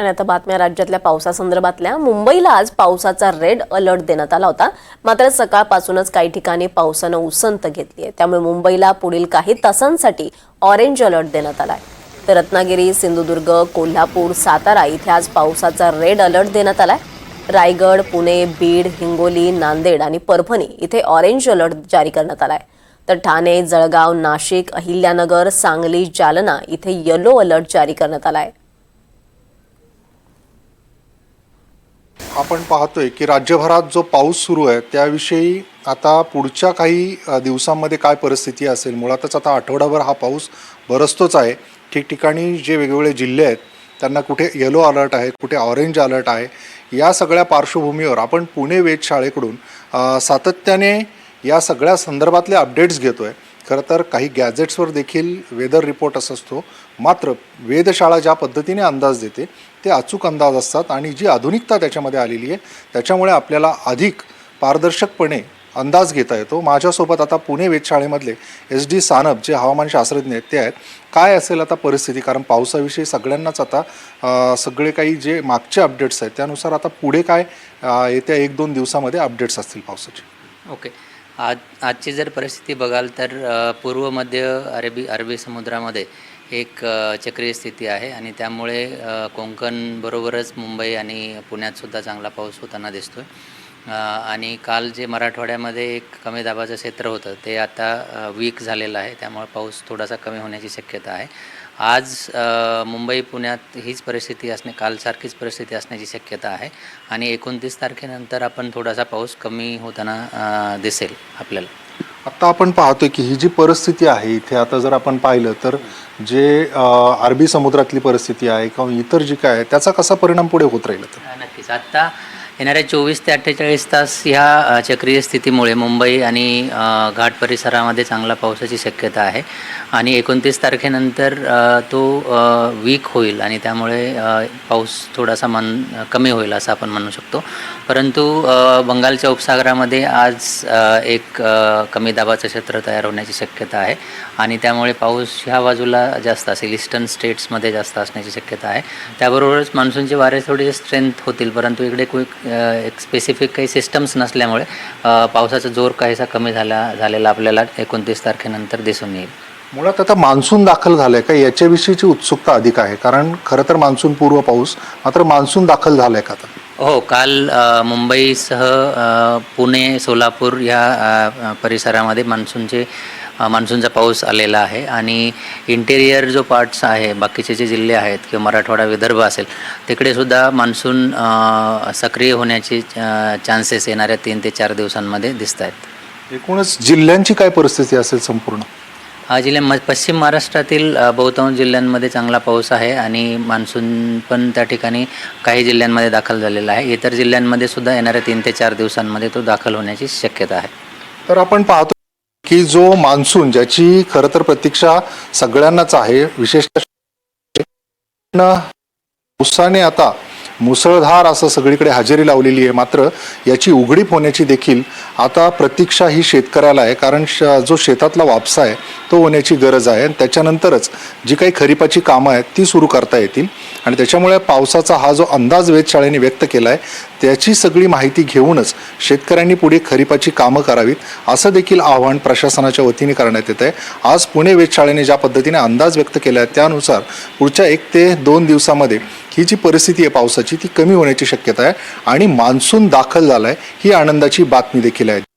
आणि आता बातम्या राज्यातल्या पावसासंदर्भातल्या. मुंबईला आज पावसाचा रेड अलर्ट देण्यात आला होता. मात्र सकाळपासूनच काही ठिकाणी पावसानं उसंत घेतली आहे. त्यामुळे मुंबईला पुढील काही तासांसाठी ऑरेंज अलर्ट देण्यात आला आहे. तर रत्नागिरी सिंधुदुर्ग कोल्हापूर सातारा इथे आज पावसाचा रेड अलर्ट देण्यात आला आहे. रायगड पुणे बीड हिंगोली नांदेड आणि परभणी इथे ऑरेंज अलर्ट जारी करण्यात आला आहे. तर ठाणे जळगाव नाशिक अहिल्यानगर सांगली जालना इथे येलो अलर्ट जारी करण्यात आला आहे. आपण पाहतोय की राज्यभरात जो पाऊस सुरू आहे त्याविषयी आता पुढच्या काही दिवसांमध्ये काय परिस्थिती असेल? मुळातच आता आठवडाभर हा पाऊस बरसतोच आहे. ठिकठिकाणी जे वेगवेगळे जिल्हे आहेत त्यांना कुठे येलो अलर्ट आहे कुठे ऑरेंज अलर्ट आहे या सगळ्या पार्श्वभूमीवर आपण पुणे वेधशाळेकडून सातत्याने या सगळ्या संदर्भातले अपडेट्स घेतो आहे खरं तर काही गॅजेट्सवर देखील वेदर रिपोर्ट असं असतो. मात्र वेधशाळा ज्या पद्धतीने अंदाज देते ते अचूक अंदाज असतात आणि जी आधुनिकता त्याच्यामध्ये आलेली आहे त्याच्यामुळे आपल्याला अधिक पारदर्शकपणे अंदाज घेता येतो. माझ्यासोबत आता पुणे वेधशाळेमधले एस डी सानप जे हवामान शास्त्रज्ञ आहेत ते आहेत. काय असेल आता परिस्थिती? कारण पावसाविषयी सगळ्यांनाच आता सगळे काही जे मागचे अपडेट्स आहेत त्यानुसार आता पुढे काय येत्या एक दोन दिवसामध्ये अपडेट्स असतील पावसाचे. ओके आज आजची जर परिस्थिती बघाल तर पूर्व मध्य अरबी अरबी समुद्रामध्ये एक चक्रीय स्थिती आहे आणि त्यामुळे अ, कोकण बरोबरच मुंबई आणि पुण्यातसुद्धा चांगला पाऊस होताना दिसतो आहे आणि काल जे मराठवाड्यामध्ये एक कमी दाबाचं क्षेत्र होतं ते आता वीक झालेलं आहे. त्यामुळे पाऊस थोडासा कमी होण्याची शक्यता आहे. आज मुंबई पुण्यात हीच परिस्थिती असणे कालसारखीच परिस्थिती असण्याची शक्यता आहे. आणि एकोणतीस तारखेनंतर आपण थोडासा पाऊस कमी होताना दिसेल आपल्याला. आत्ता आपण पाहतोय की ही जी परिस्थिती आहे इथे आता जर आपण पाहिलं तर जे अरबी समुद्रातली परिस्थिती आहे किंवा इतर जी काय आहे त्याचा कसा परिणाम पुढे होत राहील नक्कीच. आत्ता येणाऱ्या चोवीस ते अठ्ठेचाळीस तास ह्या चक्रीय स्थितीमुळे मुंबई आणि घाट परिसरामध्ये चांगला पावसाची शक्यता आहे. आणि एकोणतीस तारखेनंतर तो वीक होईल आणि त्यामुळे पाऊस थोडासा मन कमी होईल असं आपण म्हणू शकतो. परंतु बंगालच्या उपसागरामध्ये आज एक कमी दाबाचं क्षेत्र तयार होण्याची शक्यता आहे. आणि त्यामुळे पाऊस ह्या बाजूला जास्त असेल ईस्टर्न स्टेट्समध्ये जास्त असण्याची शक्यता आहे. त्याबरोबरच मान्सूनचे वारे थोडेसे स्ट्रेंथ होतील परंतु इकडे क्विक एक स्पेसिफिक काही सिस्टम्स नसल्यामुळे पावसाचा जोर काहीसा कमी झाला झालेला आपल्याला एकोणतीस तारखेनंतर दिसून येईल. मुळात आता मान्सून दाखल झालंय का? याच्याविषयीची उत्सुकता अधिक आहे कारण खरं तर मान्सून पूर्व पाऊस मात्र मान्सून दाखल झालाय का आता? हो काल मुंबईसह पुणे सोलापूर या परिसरामध्ये मान्सूनचे मान्सूनचा पाऊस आलेला आहे आणि इंटेरियर जो पार्ट्स आहे बाकीचे जे जिल्हे आहेत किंवा मराठवाडा विदर्भ असेल तिकडे सुद्धा मान्सून सक्रिय होण्याचे चान्सेस येणाऱ्या तीन ते चार दिवसांमध्ये दिसत आहेत एकूणच जिल्ह्यांची काय परिस्थिती असेल संपूर्ण? हा जिल्हा म पश्चिम महाराष्ट्रातील बहुतांश जिल्ह्यांमध्ये चांगला पाऊस आहे आणि मान्सून पण त्या ठिकाणी काही जिल्ह्यांमध्ये दाखल झालेला आहे. इतर जिल्ह्यांमध्ये सुद्धा येणाऱ्या तीन ते चार दिवसांमध्ये तो दाखल होण्याची शक्यता आहे. तर आपण पाहतो की जो मान्सून ज्याची खरं तर प्रतीक्षा सगळ्यांनाच आहे विशेषतः पावसाने आता मुसळधार असं सगळीकडे हजेरी लावलेली आहे मात्र याची उघडीप होण्याची देखील आता प्रतीक्षा ही शेतकऱ्याला आहे कारण श जो शेतातला वापसा आहे तो होण्याची गरज आहे. आणि त्याच्यानंतरच जी काही खरीपाची कामं आहेत ती सुरू करता येतील. आणि त्याच्यामुळे पावसाचा हा जो अंदाज वेधशाळेने व्यक्त केला आहे त्याची सगळी माहिती घेऊनच शेतकऱ्यांनी पुढे खरीपाची कामं करावीत असं देखील आव्हान प्रशासनाच्या वतीने करण्यात येत आहे. आज पुणे वेधशाळेने ज्या पद्धतीने अंदाज व्यक्त केला आहे त्यानुसार पुढच्या एक ते दोन दिवसामध्ये ही जी परिस्थिती आहे पावसाची ती कमी होण्याची शक्यता आहे आणि मान्सून दाखल झाला आहे ही आनंदाची बातमी देखील आहे.